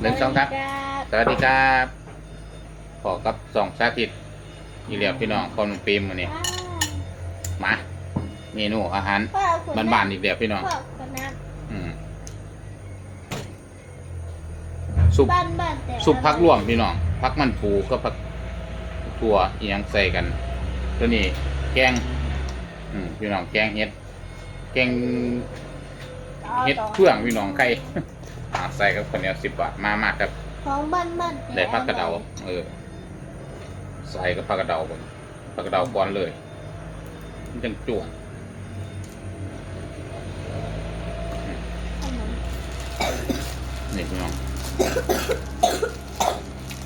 หนึ่งสองครับ สวัสดีครับขอกับสองสาธิตอีเหลียวพี่น้องคนปีมวันนี้ มาเมนูอาหารบ้านๆอีกแล้วพี่น้องพ่อคนนั้นอืมซุปบ้านบ้านแต่ซุปพักร่วมพี่น้องพักมันปูก็พักถั่วเอียงใส่กันตัวนี้แกงอืมพี่น้องแกงเห็ดแกงเห็ดเพื่องพี่น้องไข่อ่า ใส่กับข้าวเหนียวสิบบาทมามากครับของบ้านบ้านแต่ได้ผักกระเดาเออใส่กับผักกระเดาผมผักกระเดาก่อนเลยมันจังจวงขนมนี่พี่น้อง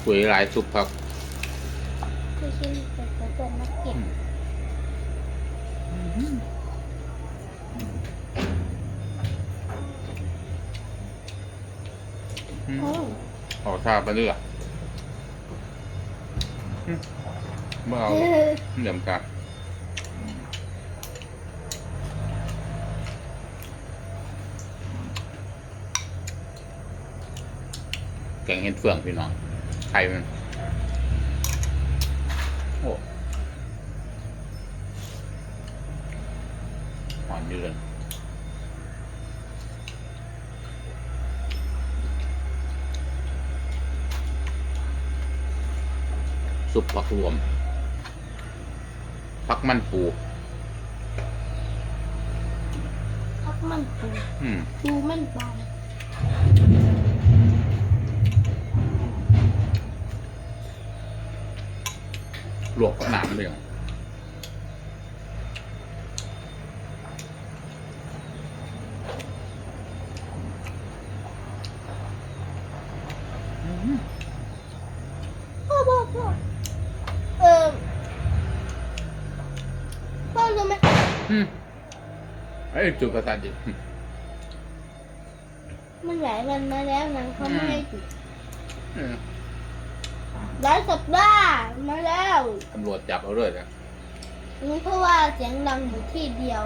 คุยหลายสุปผักคือชิ้นแต่กระเปิดนักเก็บ อืมโอ้ออกชาไปเรื่อยอืมเมื่อเอาเออเหลี่ยมกันแกงเห็ดเฟืองพี่น้องไข่มันโอ้หวานดีเลย ซุปผักรวมผักมันปูพักมันปูอืมปูมันบานลวกกับน้ำเลยเหรออืม พ่อพ่อพ่อเออพ่อรู้ไหม อืม เอ้ยจุดประสาทดิมันหลายวันมาแล้วนะเขาไม่ให้จุดเออหลายสัปดาห์มาแล้วตำรวจจับเอาเลยนะนี่เพราะว่าเสียงดังอยู่ที่เดียว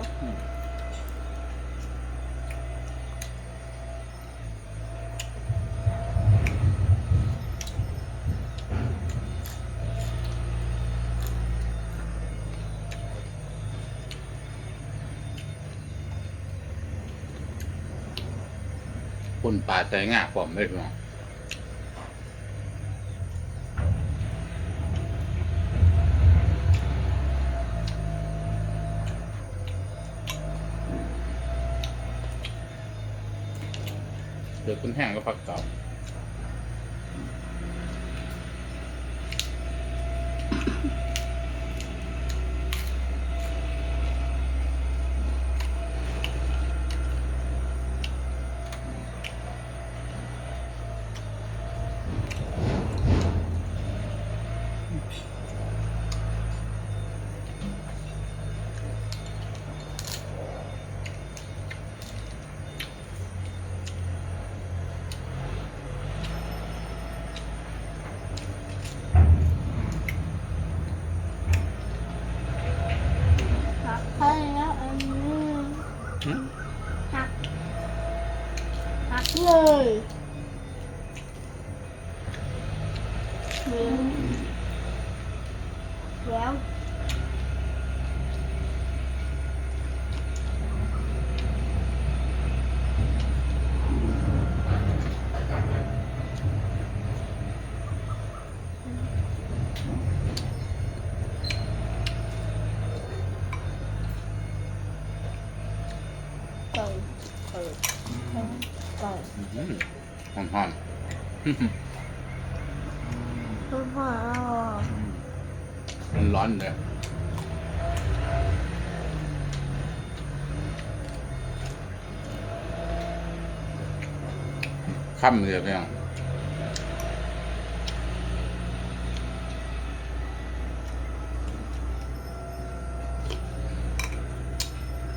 นป่าใจง่าปลอมไม่พอเดี๋ยวคุณแห้งก็พักเก่า หักเลยแล้วแล้ว ไก่ไก่ไก่ อืม หอมหอมๆพ่อพ่อมันร้อนเลยค่ำเลยพี่น้อง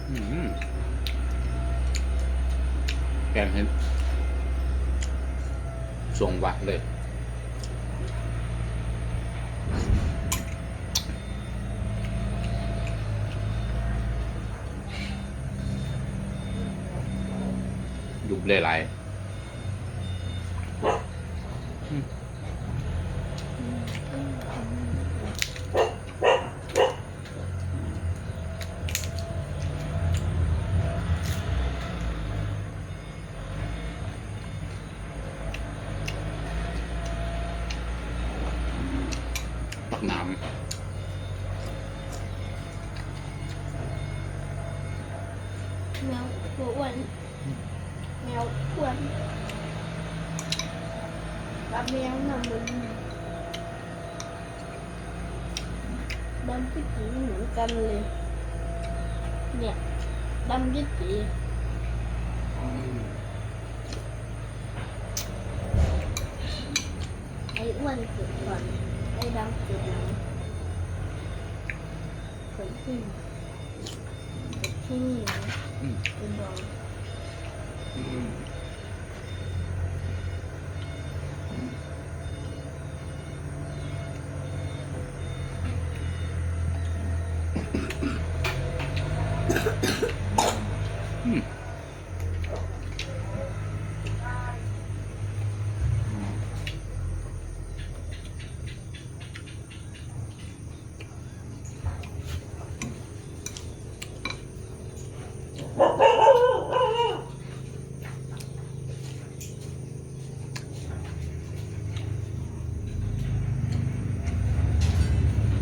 อืมแกงเห็ นส่งวัดเลย ยุบเลยหลายห นามแมวตัวอ้วนแมวอ้วนกับแมวน่ะมันดำปิดจีเหมือนกันเลย เนี่ยดำปิดจีไอ้อ้วนเกิดก่อน ไอ้ดำเกิดหลังเกิดขึ้นเกิดที่นี่นะอืมเป็นดอง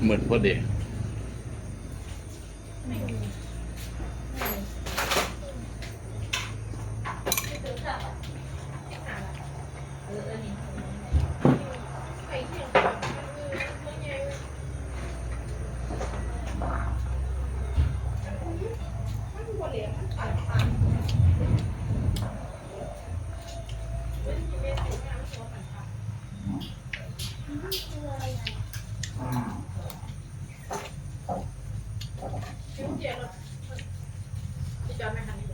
เหมือน จอดี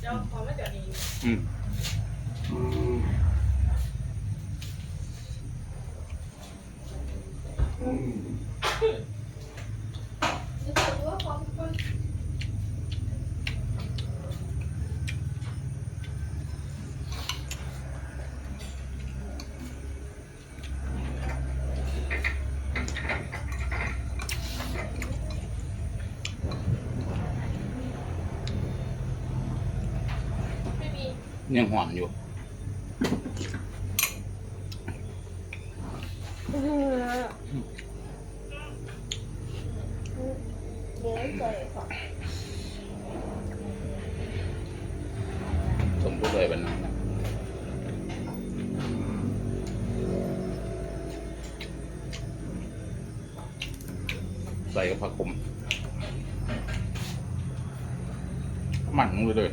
เดี๋ยวขอมาเดี๋ยวนี้อืม ยังหอมอยู่สมบูรณ์เลยบันนั้นนะใส่กับผักขมมันลงไปเลย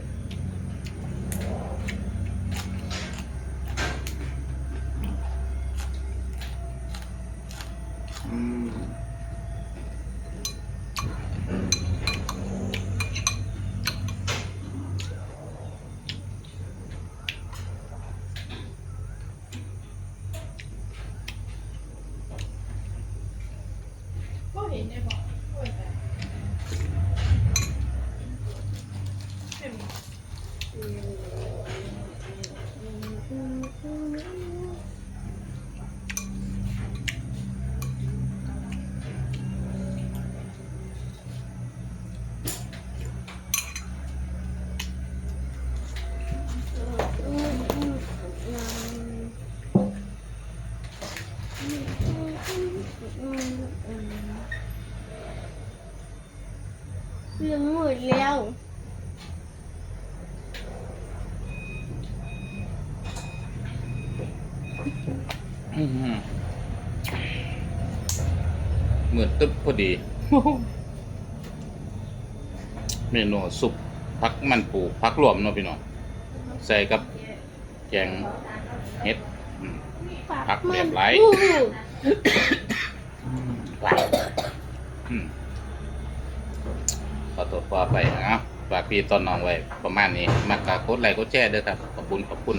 อืม ก็เห็นในบอกโอ้ยแต่ไม่มี เหลืองหมดแล้ว อื้อหือ เหมือนตึ๊บพอดี เมนูสุปพักมันปูพักรวมเนาะพี่น้องใส่กับแกงเห็ดอืมผักเรียบร้อยอู้หลายอืมขอตัวขอไปนะฝากพี่ตอนน้องไว้ประมาณนี้ มากกากดไลค์กดแชร์เด้อครับ ขอบคุณ ขอบคุณ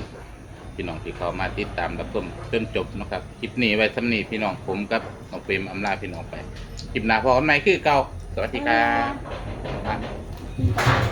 พี่น้องที่เข้ามาติดตามรับชมจนจบนะครับคลิปนี้ไว้สำนีพี่น้องผมกับน้องเฟรมอำลาพี่น้องไปคลิปหน้าพอกันใหม่คือเก่าสวัสดีครับ